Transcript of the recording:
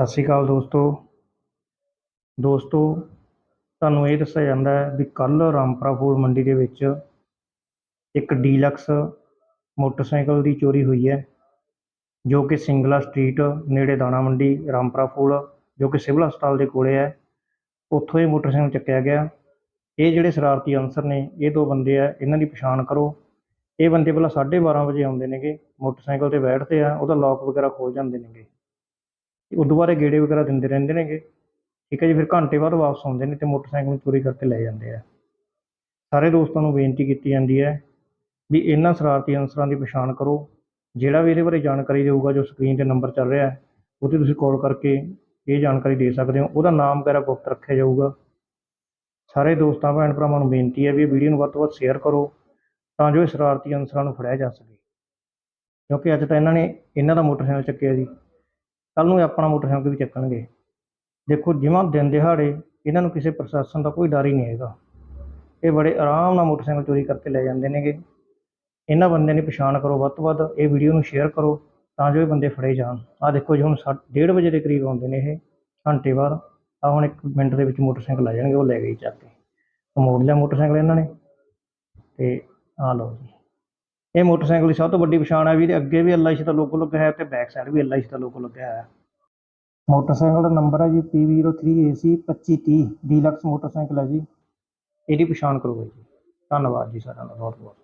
ਸਤਿ ਸ਼੍ਰੀ ਅਕਾਲ ਦੋਸਤੋ। ਦੋਸਤੋ, ਤੁਹਾਨੂੰ ਇਹ ਦੱਸਿਆ ਜਾਂਦਾ ਹੈ ਵੀ ਕੱਲ੍ਹ ਰਾਮਪੁਰਾ ਫੂਡ ਮੰਡੀ ਦੇ ਵਿੱਚ ਇੱਕ ਡੀਲਕਸ ਮੋਟਰਸਾਈਕਲ ਦੀ ਚੋਰੀ ਹੋਈ ਹੈ, ਜੋ ਕਿ ਸਿੰਗਲਾ ਸਟਰੀਟ ਨੇੜੇ ਦਾਣਾ ਮੰਡੀ ਰਾਮਪੁਰਾ ਫੂਡ ਜੋ ਕਿ ਸਿਵਲ ਹਸਪਤਾਲ ਦੇ ਕੋਲੇ ਹੈ, ਉੱਥੋਂ ਇਹ ਮੋਟਰਸਾਈਕਲ ਚੱਕਿਆ ਗਿਆ। ਇਹ ਜਿਹੜੇ ਸ਼ਰਾਰਤੀ ਅਨਸਰ ਨੇ, ਇਹ ਦੋ ਬੰਦੇ ਆ, ਇਹਨਾਂ ਦੀ ਪਛਾਣ ਕਰੋ। ਇਹ ਬੰਦੇ ਪਹਿਲਾਂ 12:30 ਵਜੇ ਆਉਂਦੇ ਨੇਗੇ, ਮੋਟਰਸਾਈਕਲ ਤੇ ਬੈਠਦੇ ਆ, ਉਹਦਾ ਲੌਕ ਵਗੈਰਾ ਖੋਲ ਜਾਂਦੇ ਨੇਗੇ। ਉਦੋਂ ਬਾਅਦ ਇਹ ਗੇੜੇ ਵਗੈਰਾ ਦਿੰਦੇ ਰਹਿੰਦੇ ਨੇਗੇ। ਠੀਕ ਹੈ ਜੀ, ਫਿਰ ਘੰਟੇ ਬਾਅਦ ਵਾਪਸ ਆਉਂਦੇ ਨੇ ਤੇ ਮੋਟਰਸਾਈਕਲ ਨੂੰ ਚੋਰੀ ਕਰਕੇ ਲੈ ਜਾਂਦੇ ਆ। ਸਾਰੇ ਦੋਸਤਾਂ ਨੂੰ ਬੇਨਤੀ ਕੀਤੀ ਜਾਂਦੀ ਹੈ ਵੀ ਇਹਨਾਂ ਸ਼ਰਾਰਤੀ ਅਨਸਰਾਂ ਦੀ ਪਛਾਣ ਕਰੋ। ਜਿਹੜਾ ਵੀ ਇਹਦੇ ਬਾਰੇ ਜਾਣਕਾਰੀ ਦੇਊਗਾ, ਜੋ ਸਕਰੀਨ ਤੇ ਨੰਬਰ ਚੱਲ ਰਿਹਾ ਹੈ ਉਹ 'ਤੇ ਤੁਸੀਂ ਕਾਲ ਕਰਕੇ ਇਹ ਜਾਣਕਾਰੀ ਦੇ ਸਕਦੇ ਹੋ। ਉਹਦਾ ਨਾਮ ਵਗੈਰਾ ਗੁਪਤ ਰੱਖਿਆ ਜਾਊਗਾ। ਸਾਰੇ ਦੋਸਤਾਂ ਭੈਣ ਭਰਾਵਾਂ ਨੂੰ ਬੇਨਤੀ ਹੈ ਵੀ ਇਹ ਵੀਡੀਓ ਨੂੰ ਵੱਧ ਤੋਂ ਵੱਧ ਸ਼ੇਅਰ ਕਰੋ ਤਾਂ ਜੋ ਇਹ ਸ਼ਰਾਰਤੀ ਅਨਸਰਾਂ ਨੂੰ ਫੜਿਆ ਜਾ ਸਕੇ। ਕਿਉਂਕਿ ਅੱਜ ਤਾਂ ਇਹਨਾਂ ਨੇ, ਇਹਨਾਂ ਦਾ ਮੋਟਰਸਾਈਕਲ ਚੱਕਿਆ ਜੀ। ਕੱਲ ਨੂੰ ਇਹ ਆਪਣਾ ਮੋਟਰਸਾਈਕਲ ਵੀ ਚੱਕਣਗੇ। ਦੇਖੋ, ਜਿਵੇਂ ਦਿਨ ਦਿਹਾੜੇ ਇਹਨਾਂ ਨੂੰ ਕਿਸੇ ਪ੍ਰਸ਼ਾਸਨ ਦਾ ਕੋਈ ਡਰ ਹੀ ਨਹੀਂ ਹੈਗਾ। ਇਹ ਬੜੇ ਆਰਾਮ ਨਾਲ ਮੋਟਰਸਾਈਕਲ ਚੋਰੀ ਕਰਕੇ ਲੈ ਜਾਂਦੇ ਨੇਗੇ। ਇਹਨਾਂ ਬੰਦਿਆਂ ਦੀ ਪਛਾਣ ਕਰੋ ਵੱਧ ਤੋਂ ਵੱਧ, ਇਹ ਵੀਡੀਓ ਨੂੰ ਸ਼ੇਅਰ ਕਰੋ ਤਾਂ ਜੋ ਇਹ ਬੰਦੇ ਫੜੇ ਜਾਣ। ਆਹ ਦੇਖੋ ਜੀ, ਹੁਣ 1:30 ਵਜੇ ਦੇ ਕਰੀਬ ਆਉਂਦੇ ਨੇ ਇਹ ਘੰਟੇ ਬਾਅਦ। ਆ ਹੁਣ ਇੱਕ ਮਿੰਟ ਦੇ ਵਿੱਚ ਮੋਟਰਸਾਈਕਲ ਆ ਜਾਣਗੇ, ਉਹ ਲੈ ਗਏ ਚੱਕ ਕੇ। ਮੋੜ ਲਿਆ ਮੋਟਰਸਾਈਕਲ ਇਹਨਾਂ ਨੇ ਤੇ ਆ ਲਓ ਜੀ। ਇਹ ਮੋਟਰਸਾਈਕਲ ਦੀ ਸਭ ਤੋਂ ਵੱਡੀ ਪਛਾਣ ਹੈ ਵੀ ਇਹਦੇ ਅੱਗੇ ਵੀ ਐਲਆਈਸੀ ਦਾ ਲੋਗੋ ਲੱਗਿਆ ਹੈ ਤੇ ਬੈਕ ਸਾਈਡ ਵੀ ਐਲਆਈਸੀ ਦਾ ਲੋਗੋ ਲੱਗਿਆ ਹੈ। ਮੋਟਰਸਾਈਕਲ ਦਾ ਨੰਬਰ ਹੈ ਜੀ PB03AC 2530 ਡੀਲਕਸ ਮੋਟਰਸਾਈਕਲ ਹੈ ਜੀ। ਇਹਦੀ ਪਛਾਣ ਕਰੋ ਜੀ। ਧੰਨਵਾਦ ਜੀ ਸਾਰਿਆਂ ਦਾ ਬਹੁਤ ਬਹੁਤ